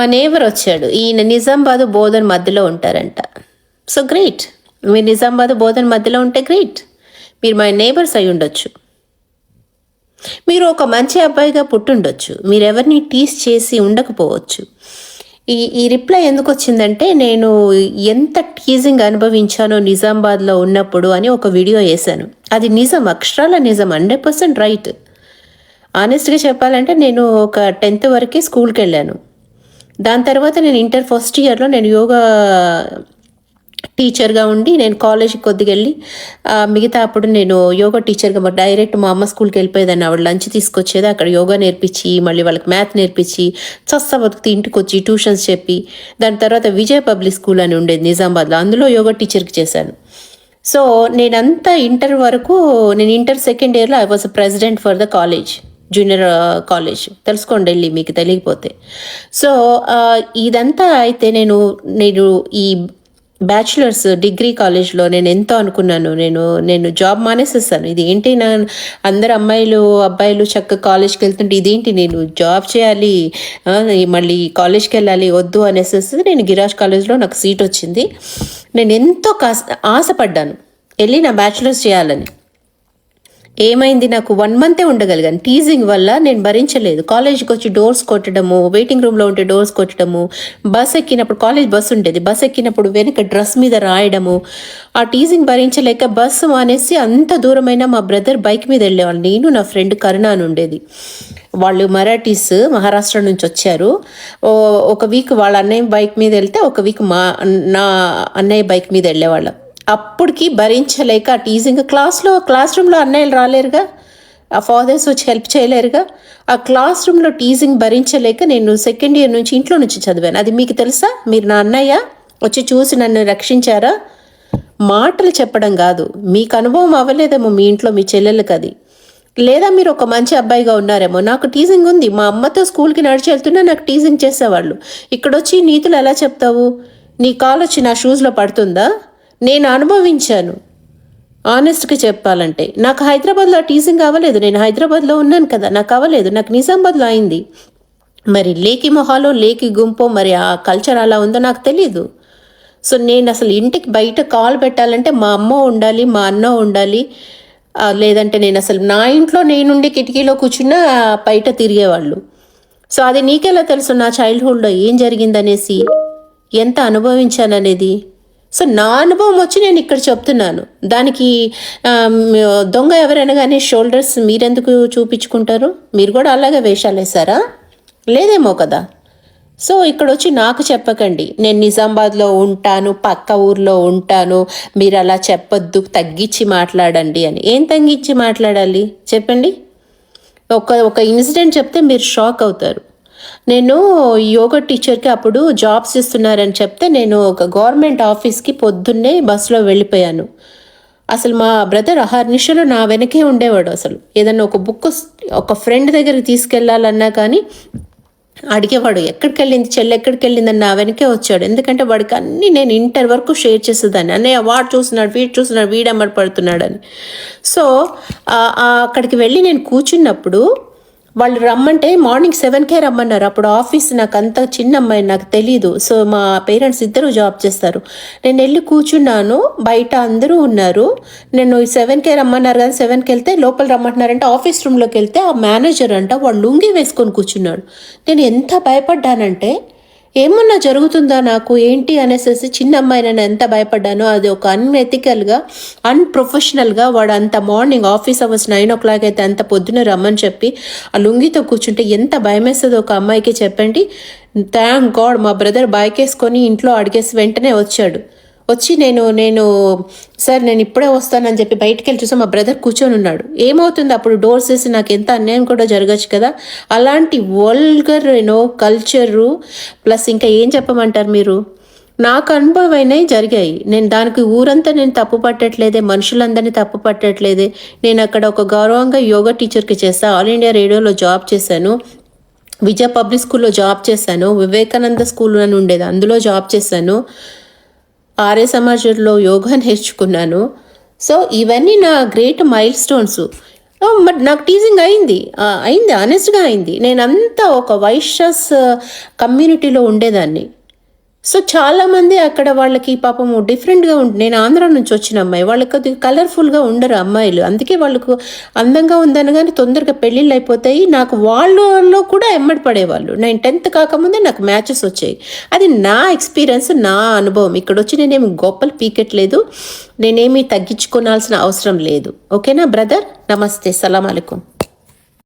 మా నేబర్ వచ్చాడు. ఈయన నిజామాబాద్ బోధన్ మధ్యలో ఉంటారంట. సో గ్రేట్ మీరు నిజామాబాద్ బోధన్ మధ్యలో ఉంటే గ్రేట్ మీరు మా నేబర్స్ అయి ఉండొచ్చు. మీరు ఒక మంచి అబ్బాయిగా పుట్టుండొచ్చు. మీరు ఎవరిని టీస్ చేసి ఉండకపోవచ్చు. ఈ ఈ రిప్లై ఎందుకు వచ్చిందంటే నేను ఎంత టీజింగ్ అనుభవించానో నిజామాబాద్లో ఉన్నప్పుడు అని ఒక వీడియో వేశాను. అది నిజం అక్షరాల నిజం హండ్రెడ్ పర్సెంట్ రైట్ ఆనెస్ట్గా చెప్పాలంటే నేను ఒక టెన్త్ వరకే స్కూల్కి వెళ్ళాను. దాని తర్వాత నేను ఇంటర్ ఫస్ట్ ఇయర్లో నేను యోగా టీచర్గా ఉండి నేను కాలేజీకి కొద్దిగా వెళ్ళి మిగతా అప్పుడు నేను యోగా టీచర్గా మరి డైరెక్ట్ మా అమ్మ స్కూల్కి వెళ్ళిపోయేదాన్ని. ఆవిడ లంచ్ తీసుకొచ్చేది అక్కడ యోగా నేర్పించి మళ్ళీ వాళ్ళకి మ్యాథ్ నేర్పించి చస్తా బతుకుతూ ఇంటికి వచ్చి ట్యూషన్స్ చెప్పి దాని తర్వాత విజయ పబ్లిక్ స్కూల్ అని ఉండేది నిజామాబాద్లో. అందులో యోగా టీచర్కి చేశాను. సో నేనంతా ఇంటర్ వరకు నేను ఇంటర్ సెకండ్ ఇయర్లో I was president for the college. Junior college. తెలుసుకోండి వెళ్ళి మీకు తెలియకపోతే. సో ఇదంతా అయితే నేను నేను ఈ బ్యాచులర్స్ డిగ్రీ కాలేజ్లో నేను ఎంతో అనుకున్నాను. నేను నేను జాబ్ మానేసేస్తాను ఇది ఏంటి నా అందరు అమ్మాయిలు అబ్బాయిలు చక్కగా కాలేజ్కి వెళ్తుంటే ఇదేంటి నేను జాబ్ చేయాలి మళ్ళీ కాలేజ్కి వెళ్ళాలి వద్దు అనేసి నేను గిరాజ్ కాలేజ్లో నాకు సీట్ వచ్చింది. నేను ఎంతో కాస్ ఆశపడ్డాను. వెళ్ళి నా బ్యాచులర్స్ చేయాలని. ఏమైంది? నాకు వన్ మంతే ఉండగలిగాను. టీజింగ్ వల్ల నేను భరించలేదు. కాలేజ్కి వచ్చి డోర్స్ కొట్టడము వెయిటింగ్ రూమ్లో ఉంటే డోర్స్ కొట్టడము బస్ ఎక్కినప్పుడు కాలేజ్ బస్ ఉండేది. బస్ ఎక్కినప్పుడు వెనక డ్రెస్ మీద రాయడము. ఆ టీజింగ్ భరించలేక బస్సు మానేసి అంత దూరమైన మా బ్రదర్ బైక్ మీద వెళ్ళేవాళ్ళు. నేను నా ఫ్రెండ్ కరుణ అని ఉండేది. వాళ్ళు మరాఠీస్ మహారాష్ట్ర నుంచి వచ్చారు. ఒక వీక్ వాళ్ళ అన్నయ్య బైక్ మీద వెళ్తే ఒక వీక్ మా నా అన్నయ్య బైక్ మీద వెళ్ళేవాళ్ళం. అప్పటికి భరించలేక ఆ టీజింగ్ క్లాస్లో క్లాస్ రూమ్లో అన్నయ్యలు రాలేరుగా? ఆ ఫాదర్స్ వచ్చి హెల్ప్ చేయలేరుగా? ఆ క్లాస్ రూమ్లో టీజింగ్ భరించలేక నేను సెకండ్ ఇయర్ నుంచి ఇంట్లో నుంచి చదివాను. అది మీకు తెలుసా? మీరు నా అన్నయ్య వచ్చి చూసి నన్ను రక్షించారా? మాటలు చెప్పడం కాదు. మీకు అనుభవం అవ్వలేదేమో మీ ఇంట్లో మీ చెల్లెళ్ళకి అది. లేదా మీరు ఒక మంచి అబ్బాయిగా ఉన్నారేమో. నాకు టీజింగ్ ఉంది. మా అమ్మతో స్కూల్కి నడిచి వెళ్తున్నా నాకు టీజింగ్ చేసేవాళ్ళు. ఇక్కడ వచ్చి నీతులు ఎలా చెప్తావు? నీ కాల్ వచ్చి నా షూస్లో పడుతుందా? నేను అనుభవించాను. ఆనెస్ట్గా చెప్పాలంటే నాకు హైదరాబాద్లో టీసింగ్ టీజింగ్ అవ్వలేదు. నేను హైదరాబాద్లో ఉన్నాను కదా నాకు అవ్వలేదు. నాకు నిజామాబాద్లో అయింది. మరి లేకి మొహాలో లేకి గుంపో మరి ఆ కల్చర్ అలా ఉందో నాకు తెలీదు. సో నేను అసలు ఇంటికి బయట కాల్ పెట్టాలంటే మా అమ్మ ఉండాలి మా అన్న ఉండాలి. లేదంటే నేను అసలు నా ఇంట్లో నేనుండి కిటికీలో కూర్చున్న బయట తిరిగేవాళ్ళు. సో అది నీకెలా తెలుసు నా చైల్డ్హుడ్లో ఏం జరిగిందనేసి? ఎంత అనుభవించాననేది? సో నా అనుభవం వచ్చి నేను ఇక్కడ చెప్తున్నాను. దానికి దొంగ ఎవరైనా కానీ షోల్డర్స్ మీరెందుకు చూపించుకుంటారు? మీరు కూడా అలాగే వేషాలు వేశారా? లేదేమో కదా. సో ఇక్కడ వచ్చి నాకు చెప్పకండి. నేను నిజామాబాద్లో ఉంటాను పక్క ఊర్లో ఉంటాను. మీరు అలా చెప్పొద్దు తగ్గించి మాట్లాడండి అని. ఏం తగ్గించి మాట్లాడాలి? చెప్పండి. ఒక ఒక ఇన్సిడెంట్ చెప్తే మీరు షాక్ అవుతారు. నేను యోగా టీచర్కి అప్పుడు జాబ్స్ ఇస్తున్నారని చెప్తే నేను ఒక గవర్నమెంట్ ఆఫీస్కి పొద్దున్నే బస్సులో వెళ్ళిపోయాను. అసలు మా బ్రదర్ అహర్నిశలో నా వెనకే ఉండేవాడు అసలు. ఏదన్నా ఒక బుక్ ఒక ఫ్రెండ్ దగ్గరికి తీసుకెళ్ళాలన్నా కానీ అడిగేవాడు ఎక్కడికి వెళ్ళింది చెల్లి? ఎక్కడికి వెళ్ళిందని నా వెనకే వచ్చాడు. ఎందుకంటే వాడికి అన్ని నేను ఇంటర్ వరకు షేర్ చేసేదాన్ని. అన్నయ్య వాడు చూస్తున్నాడు వీడు చూస్తున్నాడు వీడమ్మడి పడుతున్నాడని. సో అక్కడికి వెళ్ళి నేను కూర్చున్నప్పుడు వాళ్ళు రమ్మంటే మార్నింగ్ సెవెన్కే రమ్మన్నారు. అప్పుడు ఆఫీస్ నాకు అంత చిన్న అమ్మాయి నాకు తెలీదు. సో మా పేరెంట్స్ ఇద్దరు జాబ్ చేస్తారు. నేను వెళ్ళి కూర్చున్నాను. బయట అందరూ ఉన్నారు. నేను సెవెన్కే రమ్మన్నారు కదా సెవెన్కి వెళ్తే లోపల రమ్మంటున్నారంటే ఆఫీస్ రూమ్లోకి వెళ్తే ఆ మేనేజర్ అంట వాళ్ళు లుంగి వేసుకొని కూర్చున్నాడు. నేను ఎంత భయపడ్డానంటే ఏమన్నా జరుగుతుందా నాకు? ఏంటి అనేసి చిన్న అమ్మాయి నేను ఎంత భయపడ్డానో అది ఒక అన్ఎథికల్గా అన్ప్రొఫెషనల్గా వాడు అంత morning office hours nine o'clock అయితే అంత పొద్దున రమ్మని చెప్పి ఆ లుంగితో కూర్చుంటే ఎంత భయం వేస్తుందో ఒక అమ్మాయికి చెప్పండి. థ్యాంక్ గాడ్ మా బ్రదర్ బైక్ వేసుకొని ఇంట్లో అడిగేసి వెంటనే వచ్చాడు. వచ్చి నేను నేను సార్ నేను ఇప్పుడే వస్తానని చెప్పి బయటికి వెళ్ళి చూసా మా బ్రదర్ కూర్చొని ఉన్నాడు. ఏమవుతుంది? అప్పుడు డోర్స్ వేసి నాకు ఎంత అన్యాయం కూడా జరగచ్చు కదా? అలాంటి వల్గర్ యూనో కల్చరు ప్లస్ ఇంకా ఏం చెప్పమంటారు మీరు? నాకు అనుభవం జరిగాయి. నేను దానికి ఊరంతా నేను తప్పు పట్టట్లేదే మనుషులందరినీ తప్పు పట్టట్లేదే. నేను అక్కడ ఒక గౌరవంగా యోగా టీచర్కి చేస్తా ఆల్ ఇండియా రేడియోలో జాబ్ చేశాను. విజయ పబ్లిక్ స్కూల్లో జాబ్ చేశాను. వివేకానంద స్కూల్ అని ఉండేది అందులో జాబ్ చేశాను. ఆర్య సమాజంలో యోగా నేర్చుకున్నాను. సో ఇవన్నీ నా గ్రేట్ మైల్ స్టోన్స్ బట్ నాకు టీజింగ్ అయింది. అయింది ఆనెస్ట్గా అయింది. నేను అంతా ఒక వైశ్యస్ కమ్యూనిటీలో ఉండేదాన్ని. సో చాలామంది అక్కడ వాళ్ళకి పాపము డిఫరెంట్గా ఉంటుంది నేను ఆంధ్ర నుంచి వచ్చిన అమ్మాయి వాళ్ళకి కొద్దిగా కలర్ఫుల్గా ఉండరు అమ్మాయిలు. అందుకే వాళ్ళకు అందంగా ఉందనగానే తొందరగా పెళ్ళిళ్ళు అయిపోతాయి. నాకు వాళ్ళలో కూడా ఎమ్మడి పడేవాళ్ళు. నేను టెన్త్ కాకముందే నాకు మ్యాచెస్ వచ్చాయి. అది నా ఎక్స్పీరియన్స్ నా అనుభవం. ఇక్కడ వచ్చి నేనేమి గొప్పలు పీకెట్లేదు. నేనేమి తగ్గించుకోనాల్సిన అవసరం లేదు. ఓకేనా బ్రదర్? నమస్తే. సలాం అలైకుం.